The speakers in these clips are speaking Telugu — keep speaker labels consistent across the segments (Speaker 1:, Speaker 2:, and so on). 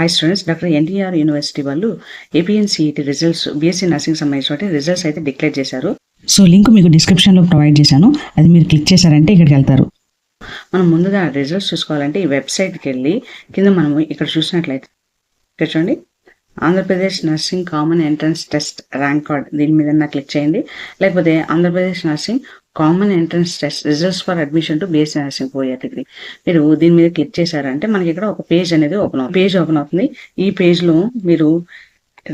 Speaker 1: Hi students doctor NTR university వాళ్ళు ఏపీఎన్సీఈటీ రిజల్ట్స్ బీఎస్సీ నర్సింగ్ సంబంధించిన రిజల్ట్స్ అయితే డిక్లేర్ చేశారు.
Speaker 2: సో లింక్ మీకు డిస్క్రిప్షన్లో ప్రొవైడ్ చేశాను. అది మీరు క్లిక్ చేశారంటే ఇక్కడికి వెళ్తారు.
Speaker 1: మనం ముందుగా రిజల్ట్స్ చూసుకోవాలంటే ఈ వెబ్సైట్కి వెళ్ళి కింద మనము ఇక్కడ చూసినట్లయితే ఇక్కడ చూడండి. Andhra Pradesh nursing common entrance test rank card దీని మీద క్లిక్ చేయండి. లేకపోతే Andhra Pradesh nursing common entrance test results for admission to BSc nursing four year degree మీరు దీని మీద క్లిక్ చేశారంటే మనకి ఇక్కడ ఒక పేజ్ అనేది ఓపెన్ అవుతుంది. పేజ్ ఓపెన్ అవుతుంది. ఈ పేజ్లో మీరు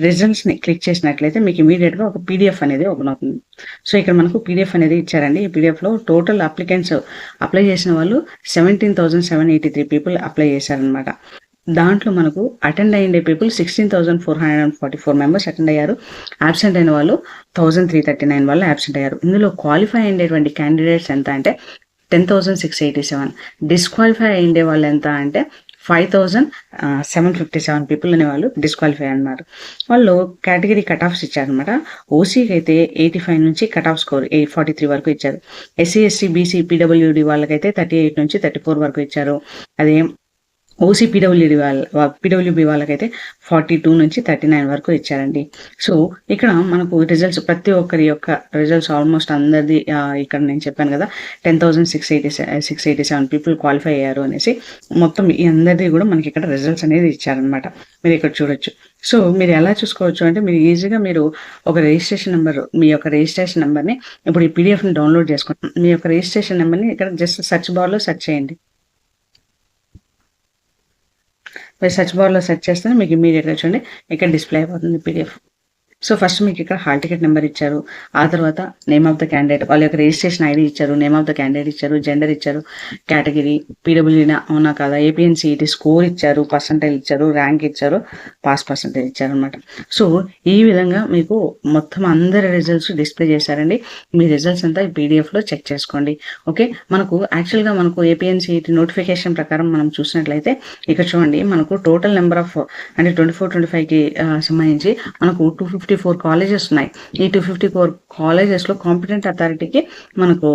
Speaker 1: రిజల్ట్స్ని క్లిక్ చేసినట్లయితే మీకు ఇమీడియట్గా ఒక పీడిఎఫ్ అనేది ఓపెన్ అవుతుంది. సో ఇక్కడ మనకు పీడిఎఫ్ అనేది ఇచ్చారండి. ఈ పీడిఎఫ్లో టోటల్ అప్లికెంట్స్ అప్లై చేసిన వాళ్ళు seventeen thousand seven eighty three people apply చేశారనమాట దాంట్లో మనకు అటెండ్ అయ్యే people sixteen thousand four hundred and forty four members attend అయ్యారు. అబ్సెంట్ అయిన వాళ్ళు థౌసండ్ త్రీ థర్టీ నైన్ వాళ్ళు అబ్సెంట్ అయ్యారు. ఇందులో క్వాలిఫై అయ్యేటువంటి క్యాండిడేట్స్ ఎంత అంటే ten thousand six eighty seven disqualify అయ్యే వాళ్ళు ఎంత అంటే five thousand seven fifty seven people అనే వాళ్ళు డిస్క్వాలిఫై అన్నారు. వాళ్ళు కేటగిరీ కట్ ఆఫ్స్ ఇచ్చారనమాట ఓసీకి అయితే ఎయిటీ ఫైవ్ నుంచి cut off score eight forty three వరకు ఇచ్చారు. ఎస్సీ ఎస్సీ బీసీ పీడబ్ల్యూడి వాళ్ళకైతే థర్టీ ఎయిట్ నుంచి థర్టీ ఫోర్ వరకు ఇచ్చారు. అదే ఓసీ పీడబ్ల్యూడి వాళ్ళ పీడబ్ల్యూబీ వాళ్ళకైతే ఫార్టీ టూ నుంచి థర్టీ నైన్ వరకు ఇచ్చారండి. సో ఇక్కడ మనకు రిజల్ట్స్ ప్రతి ఒక్కరి యొక్క రిజల్ట్స్ ఆల్మోస్ట్ అందరిది ఇక్కడ నేను చెప్పాను కదా ten thousand six eighty six eighty seven people qualify అయ్యారు అనేసి మొత్తం ఈ అందరిది కూడా మనకి ఇక్కడ రిజల్ట్స్ అనేది ఇచ్చారనమాట మీరు ఇక్కడ చూడొచ్చు. సో మీరు ఎలా చూసుకోవచ్చు అంటే మీరు ఈజీగా మీరు ఒక రిజిస్ట్రేషన్ నెంబర్ మీ యొక్క రిజిస్ట్రేషన్ నెంబర్ని ఇప్పుడు ఈ పీడిఎఫ్ని డౌన్లోడ్ చేసుకుంటాం మీ యొక్క రిజిస్ట్రేషన్ నెంబర్ని ఇక్కడ జస్ట్ సెర్చ్ బార్లో సెర్చ్ చేయండి. మీరు సెర్చ్ బార్లో సెర్చ్ చేస్తే మీకు ఇమీడియట్గా చూడండి. ఇక్కడ డిస్ప్లే అయిపోతుంది పీడిఎఫ్ సో ఫస్ట్ మీకు ఇక్కడ హాల్ టికెట్ నెంబర్ ఇచ్చారు. ఆ తర్వాత నేమ్ ఆఫ్ ద క్యాండిడేట్ వాళ్ళ యొక్క రిజిస్ట్రేషన్ ఐడి ఇచ్చారు నేమ్ ఆఫ్ ద క్యాండిడేట్ ఇచ్చారు జెండర్ ఇచ్చారు కేటగిరీ పీడబ్ల్యూనా అవునా కాదా ఏపీఎన్సీఈటీ స్కోర్ ఇచ్చారు పర్సంటేజ్ ఇచ్చారు ర్యాంక్ ఇచ్చారు పాస్ పర్సంటేజ్ ఇచ్చారు అనమాట సో ఈ విధంగా మీకు మొత్తం అందరి రిజల్ట్స్ డిస్ప్లే చేశారండి. మీ రిజల్ట్స్ అంతా ఈ పీడిఎఫ్లో చెక్ చేసుకోండి. ఓకే? మనకు యాక్చువల్గా మనకు ఏపీఎన్సీఈటీ నోటిఫికేషన్ ప్రకారం మనం చూసినట్లయితే ఇక్కడ చూడండి మనకు టోటల్ నెంబర్ ఆఫ్ అంటే ట్వంటీ ఫోర్ ట్వంటీ ఫైవ్కి సంబంధించి మనకు టూ ఫిఫ్టీ ఫోర్ కాలేజెస్ ఉన్నాయి. ఈ టూ ఫిఫ్టీ ఫోర్ కాలేజెస్లో కాంపిటెంట్ అథారిటీకి మనకు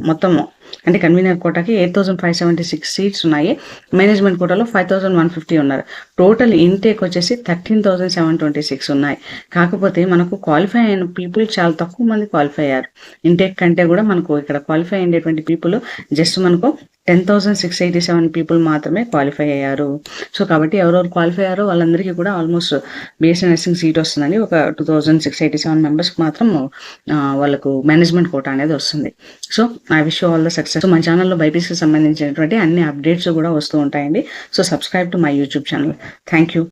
Speaker 1: మొత్తము అంటే convener కోటాకి eight thousand five seventy six seats ఉన్నాయి. మేనేజ్మెంట్ కోటాలో ఫైవ్ థౌసండ్ వన్ ఫిఫ్టీ ఉన్నారు. టోటల్ ఇంటేక్ వచ్చేసి thirteen thousand seven twenty six ఉన్నాయి. కాకపోతే మనకు క్వాలిఫై అయిన పీపుల్ చాలా తక్కువ మంది క్వాలిఫై అయ్యారు. ఇంటేక్ కంటే కూడా మనకు ఇక్కడ క్వాలిఫై అయ్యేటువంటి పీపుల్ జస్ట్ మనకు ten thousand six eighty seven people మాత్రమే క్వాలిఫై అయ్యారు. సో కాబట్టి ఎవరెవరు క్వాలిఫై అయ్యారో వాళ్ళందరికీ కూడా ఆల్మోస్ట్ బీఎస్సీ నర్సింగ్ సీట్ వస్తుందని ఒక two thousand six eighty seven మెంబర్స్కి మాత్రం వాళ్ళకు మేనేజ్మెంట్ కోటా అనేది వస్తుంది. So I wish all the success మా ఛానల్లో బైపీసీకి సంబంధించినటువంటి అన్ని అప్డేట్స్ కూడా వస్తూ ఉంటాయండి. So subscribe to my YouTube channel thank you